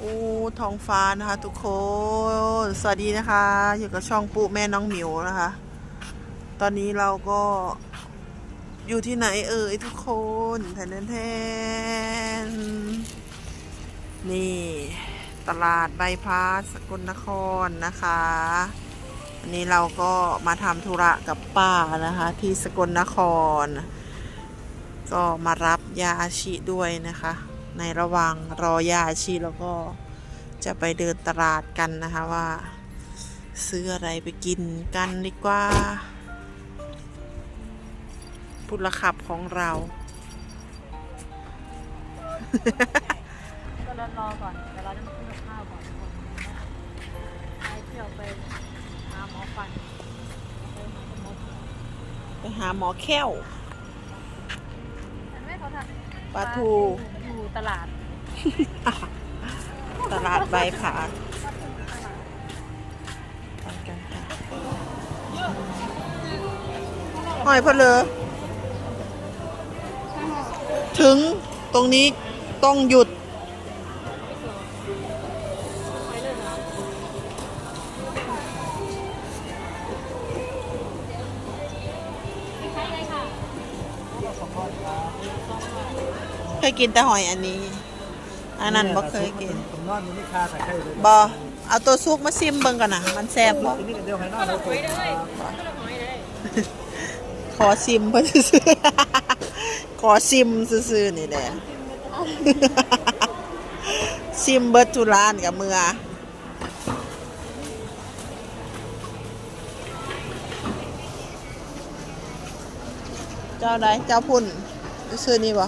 โอ้ท้องฟ้านะคะทุกคน สวัสดีนะคะ อยู่กับช่องปุ๊แม่น้องหมิวนะคะ ตอนนี้เราก็อยู่ที่ไหนเอ่ยทุกคนแทนแทนนี่ ตลาดใบพาสสกลนครนะคะ อันนี้เราก็มาทำธุระกับป้านะคะ ที่สกลนคร ก็มารับยาอาชิด้วยนะคะ ในระหว่างรอยาอาชิแล้วก็จะไปเดินตลาดกันนะคะว่า ซื้ออะไรไปกินกันดีกว่าพุทธขับของเรา ก็รอรอก่อนแต่เราจะมาซื้อกับข้าวก่อนทุกคนไปเที่ยวไปหาหมอฟันไปหาหมอไปหาหมอแค้วฉันไม่เขาทำปลาทูอยู่ ตลาด ตลาดใบผาดไปกันค่ะหอยพนเลอถึงตรงนี้ต้องหยุด เคยกินแต่หอยอันนี้ อันนั้นบ่เคยกินผมนอนอยู่นี่คาแต่ใครเลยบอเอาตัวซุกมาซิมเบิ่งก่อนนะมันแซ่บบ่ทีนี้ก็เดียวให้นอนแล้วผมขอซิมเพิ่นซื่อๆขอซิมซื่อๆนี่แหละซิมเบิดทุร้านกับเมือเจ้าใดเจ้าพุ่นซื่อๆนี่บ่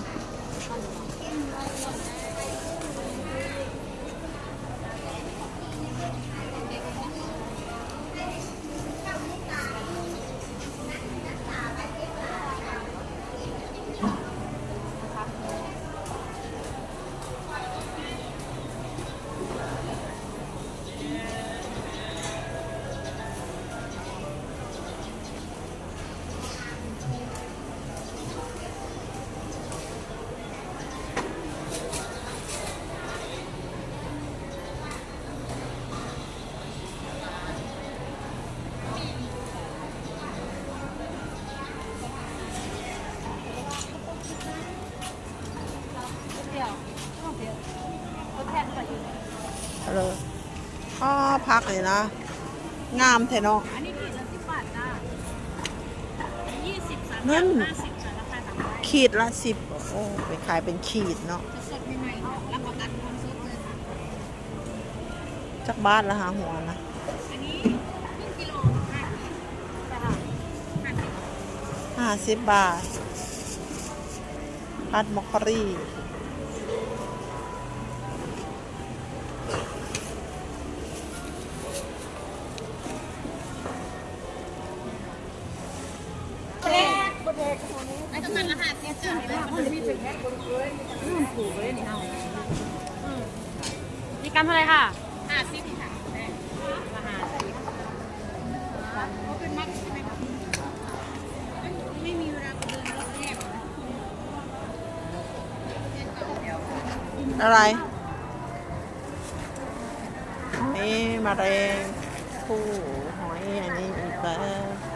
พักเลยนะงามแท้เนาะอันนี้ขีดละสิบบาทจ้ายี่สิบสามนั่นห้าสิบจ้าราคาสามร้อยขีดละสิบโอ้ไปขายเป็นขีดเนาะจะสดใหม่ๆรับประกันความสดเลยค่ะจักบ้านละหาหัวนะอันนี้ครึ่งกิโลห้าขีดใช่ค่ะห้าสิบห้าสิบบาทพัดมอคคอรี่ ไอ้ต้นมันละห้าสิบจ้ามันมีเป็นแคคนเคยถูกเลยนี่เฮามีกันเท่าไหรค่ะ ห้าสิบค่ะละห้าสิบเขาเป็นมัดใช่ไหมคะไม่มีเวลาเดินรถแยกอะไร นี่มาแรงคู่หอยอันนี้อีกแล้ว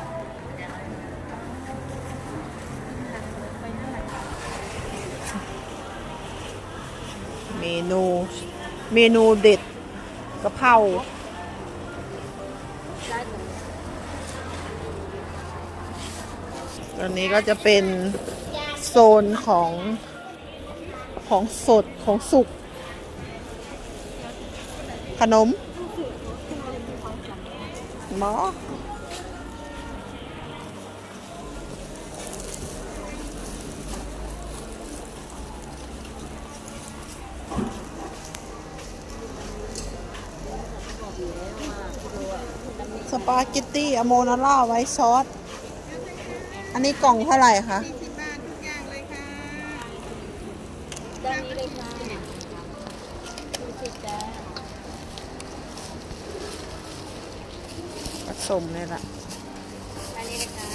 เมนูเมนูเด็ดกะเพราตอนนี้ก็จะเป็นโซนของของสดของสุก ขนมหมอ สปาเกตตี้อโมนาร่าไว้ซอส อันนี้กล่องเท่าไหร่คะด้านนี้เลยค่ะดูสิจ้าผสมเลยล่ะอันนี้เลยค่ะ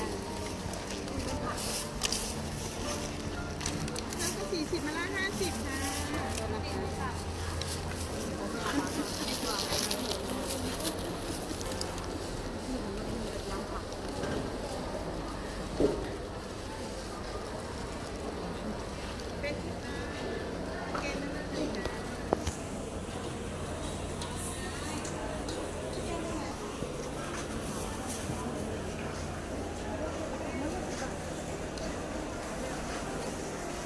สี่สิบมาละห้าสิบค่ะ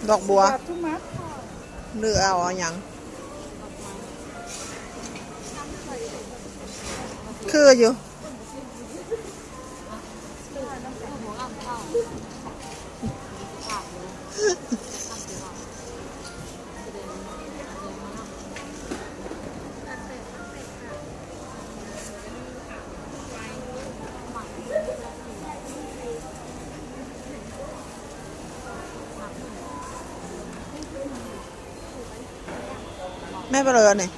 ดอกบัวบาททุกมัดหรือเอาเอาหยังคืออยู่ แม่ไปเลยเนี่ย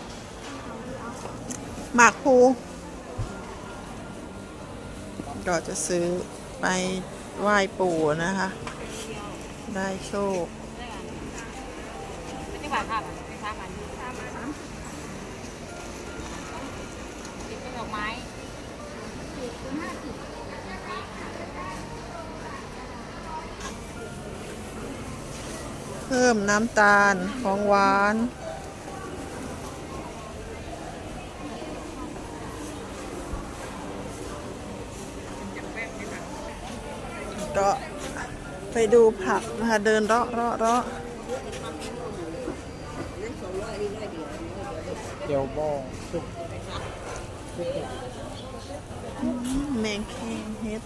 หมากภูเราจะซื้อไปไหว้ปู่นะคะ ได้โชคเพิ่มน้ำตาลของหวาน ก็ไปดูผักนะคะเดินเลาะเลาะเลาะเดี๋ยวบองสุกแมงแคงเฮ็ด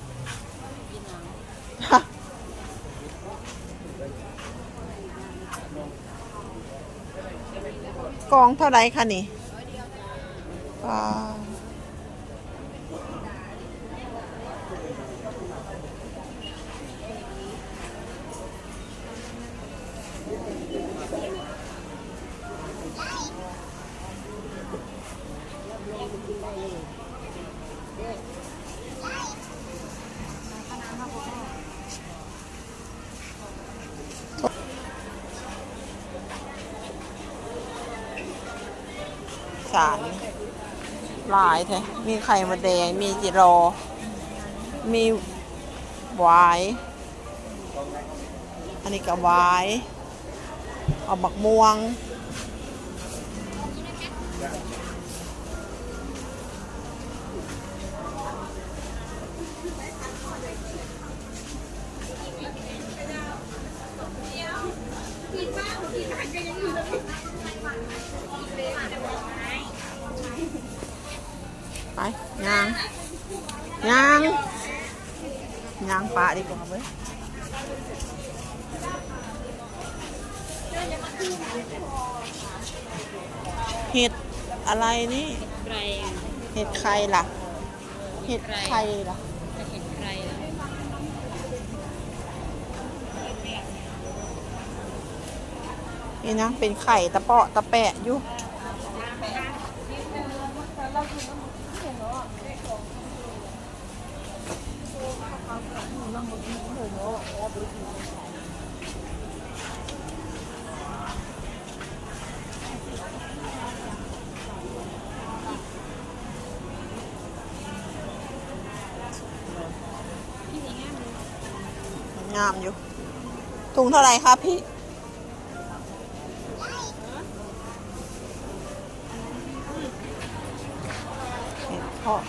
กองเท่าไรคะนี่ว้าารหลายแท้มีไข่มดแดง มีจิโรอ มีหวาย อันนี้ก็หวาย เอาบักม่วงไป ยางยางยางปลาดีกว่าเว้ยเห็ดอะไรนี่ไกรเห็ดใครล่ะ เห็ดใครล่ะเห็นไกรนี่นะเป็นไข่ตะเปาะตะแปะอยู่ งามอยู่ ถุงเท่าไหร่คะพี่เห็ดเพาะ